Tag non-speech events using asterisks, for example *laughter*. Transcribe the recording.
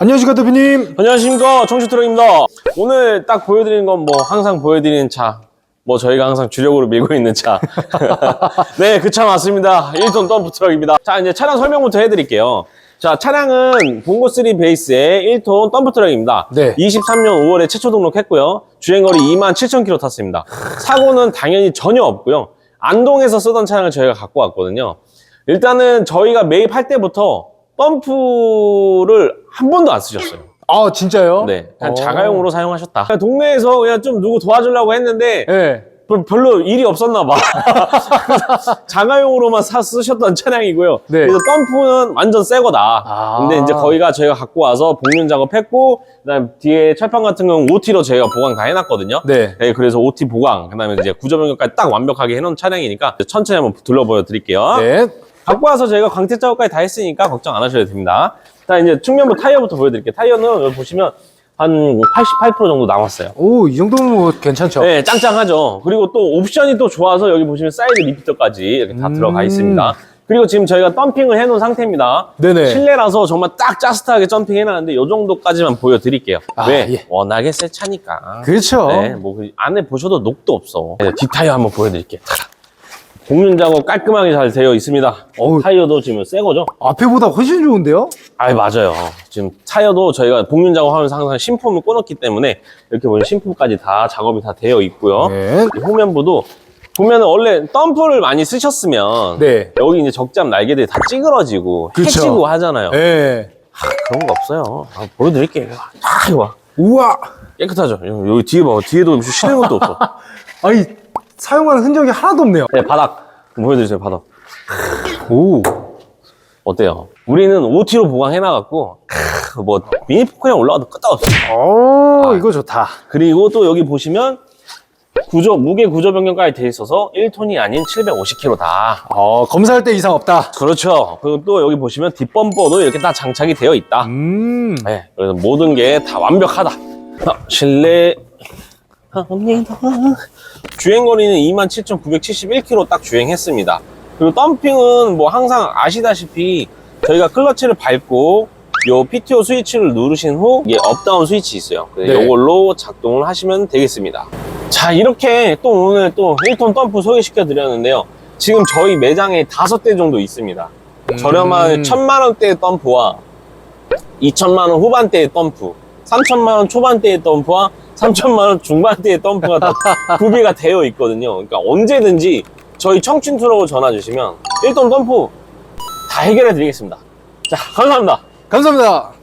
안녕하십니까 대표님. 안녕하십니까 청주트럭입니다 오늘 딱 보여드리는 건 뭐 항상 보여드리는 차 뭐 저희가 항상 주력으로 밀고 있는 차. *laughs* 네, 그 차 맞습니다. 1톤 덤프 트럭입니다. 자, 이제 차량 설명부터 해드릴게요. 자, 차량은 봉고3 베이스의 1톤 덤프 트럭입니다. 네. 23년 5월에 최초 등록했고요. 주행거리 2만 7천 킬로 탔습니다. 사고는 당연히 전혀 없고요. 안동에서 쓰던 차량을 저희가 갖고 왔거든요. 일단은 저희가 매입할 때부터 덤프를 한 번도 안 쓰셨어요. 아 진짜요? 네, 그냥 어. 자가용으로 사용하셨다. 그냥 동네에서 그냥 좀 누구 도와주려고 했는데 네. 별- 별로 일이 없었나 봐. *laughs* 자가용으로만 사 쓰셨던 차량이고요. 네. 그래서 덤프는 완전 새 거다. 아. 근데 이제 거기가 저희가 갖고 와서 복륜 작업했고, 그다음 뒤에 철판 같은 경우는 OT로 저희가 보강 다 해놨거든요. 네. 네, 그래서 OT 보강, 그다음에 이제 구조 변경까지 딱 완벽하게 해놓은 차량이니까 천천히 한번 둘러보여 드릴게요. 네. 갖고 와서 저희가 광택 작업까지 다 했으니까 걱정 안 하셔도 됩니다. 자, 이제 측면부 타이어부터 보여드릴게요. 타이어는 여기 보시면 한 88% 정도 남았어요. 오, 이 정도면 뭐 괜찮죠? 네, 짱짱하죠. 그리고 또 옵션이 또 좋아서 여기 보시면 사이드 리피터까지 이렇게 다 음. 들어가 있습니다. 그리고 지금 저희가 덤핑을 해놓은 상태입니다. 네네. 실내라서 정말 딱 짜스트하게 점핑 해놨는데 이 정도까지만 보여드릴게요. 아, 왜? 예. 워낙에 새 차니까. 그렇죠. 네, 뭐그 안에 보셔도 녹도 없어. 네, 뒷타이어 한번 보여드릴게요. 공륜 작업 깔끔하게 잘 되어 있습니다. 어우. 타이어도 지금 새 거죠? 앞에보다 훨씬 좋은데요? 아 맞아요. 지금 타이어도 저희가 복륜 작업하면서 항상 신품을 꽂았기 때문에 이렇게 보면 신품까지 다 작업이 다 되어 있고요. 네. 이 후면부도 보면은 원래 덤프를 많이 쓰셨으면 네. 여기 이제 적잡 날개들이 다 찌그러지고 그쵸. 해지고 하잖아요. 네. 그런 거 없어요. 아, 보여드릴게요. 딱 이거 봐. 우와. 깨끗하죠. 여기, 여기 뒤에 봐. 뒤에도 실는 것도 없어. *laughs* 아니, 사용하는 흔적이 하나도 없네요. 네, 바닥 보여드리세요. 바닥. 오. 어때요? 우리는 OT로 보강해놔갖고 크, 뭐 미니 포크랑 올라가도 끄떡없어. 오, 이거 좋다. 그리고 또 여기 보시면 구조 무게 구조 변경까지 돼 있어서 1톤이 아닌 750kg다. 어, 검사할 때 이상 없다. 그렇죠. 그리고 또 여기 보시면 뒷범퍼도 이렇게 다 장착이 되어 있다. 음. 네, 그래서 모든 게 다 완벽하다. 자, 실내 합니다. 주행거리는 27,971km 딱 주행했습니다. 그리고 덤핑은 뭐 항상 아시다시피 저희가 클러치를 밟고 요 PTO 스위치를 누르신 후 이게 업다운 스위치 있어요. 그래서 네. 이걸로 작동을 하시면 되겠습니다. 자 이렇게 또 오늘 또 1톤 덤프 소개시켜 드렸는데요. 지금 저희 매장에 다섯 대 정도 있습니다. 저렴한 음. 천만 원대의 덤프와 2천만 원 후반대의 덤프, 3천만 원 초반대의 덤프와 3천만 원 중반대의 덤프가 다 *laughs* 구비가 되어 있거든요. 그러니까 언제든지 저희 청춘 트럭을 전화 주시면 1톤 덤프 다 해결해 드리겠습니다. 자, 감사합니다. 감사합니다.